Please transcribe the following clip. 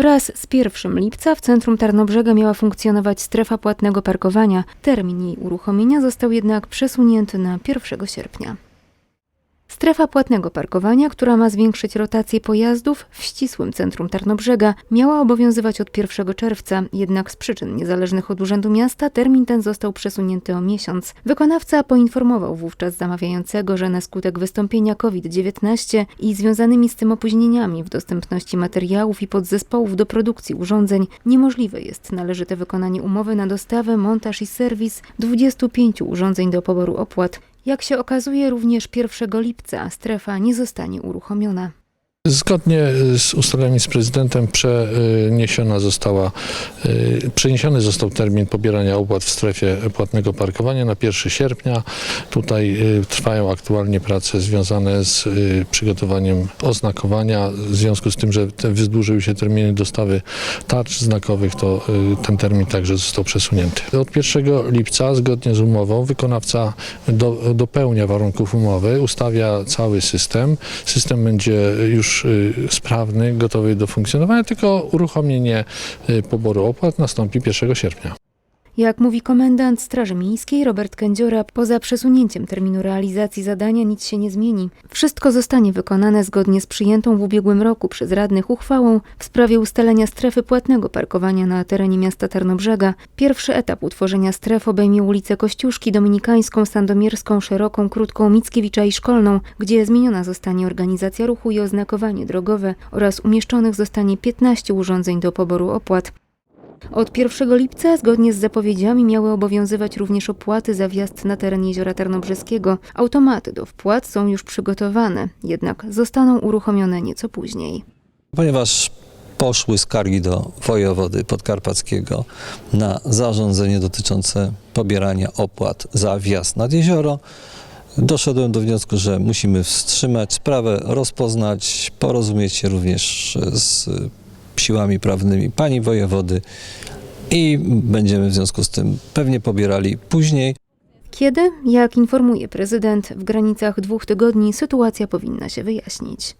Wraz z 1 lipca w centrum Tarnobrzega miała funkcjonować strefa płatnego parkowania. Termin jej uruchomienia został jednak przesunięty na 1 sierpnia. Strefa płatnego parkowania, która ma zwiększyć rotację pojazdów w ścisłym centrum Tarnobrzega, miała obowiązywać od 1 czerwca, jednak z przyczyn niezależnych od Urzędu Miasta termin ten został przesunięty o miesiąc. Wykonawca poinformował wówczas zamawiającego, że na skutek wystąpienia COVID-19 i związanymi z tym opóźnieniami w dostępności materiałów i podzespołów do produkcji urządzeń niemożliwe jest należyte wykonanie umowy na dostawę, montaż i serwis 25 urządzeń do poboru opłat. Jak się okazuje, również 1 lipca strefa nie zostanie uruchomiona. Zgodnie z ustaleniami z prezydentem przeniesiona została, y, przeniesiony został termin pobierania opłat w strefie płatnego parkowania na 1 sierpnia. Tutaj y, trwają aktualnie prace związane z y, przygotowaniem oznakowania. W związku z tym, że te wydłużyły się terminy dostawy tarcz znakowych, to ten termin także został przesunięty. Od 1 lipca, zgodnie z umową, wykonawca do, dopełnia warunków umowy, ustawia cały system. System będzie już y, sprawny, gotowy do funkcjonowania, tylko uruchomienie y, poboru opłat nastąpi 1 sierpnia. Jak mówi komendant Straży Miejskiej Robert Kędziora, poza przesunięciem terminu realizacji zadania nic się nie zmieni. Wszystko zostanie wykonane zgodnie z przyjętą w ubiegłym roku przez radnych uchwałą w sprawie ustalenia strefy płatnego parkowania na terenie miasta Tarnobrzega. Pierwszy etap utworzenia stref obejmie ulicę Kościuszki, Dominikańską, Sandomierską, Szeroką, Krótką, Mickiewicza i Szkolną, gdzie zmieniona zostanie organizacja ruchu i oznakowanie drogowe oraz umieszczonych zostanie 15 urządzeń do poboru opłat. Od 1 lipca, zgodnie z zapowiedziami, miały obowiązywać również opłaty za wjazd na teren jeziora Tarnobrzeskiego. Automaty do wpłat są już przygotowane, jednak zostaną uruchomione nieco później. Ponieważ poszły skargi do wojewody podkarpackiego na zarządzenie dotyczące pobierania opłat za wjazd nad jezioro, doszedłem do wniosku, że musimy wstrzymać sprawę, rozpoznać, porozumieć się również z siłami prawnymi pani wojewody i będziemy w związku z tym pewnie pobierali później. Kiedy, jak informuje prezydent, w granicach dwóch tygodni sytuacja powinna się wyjaśnić.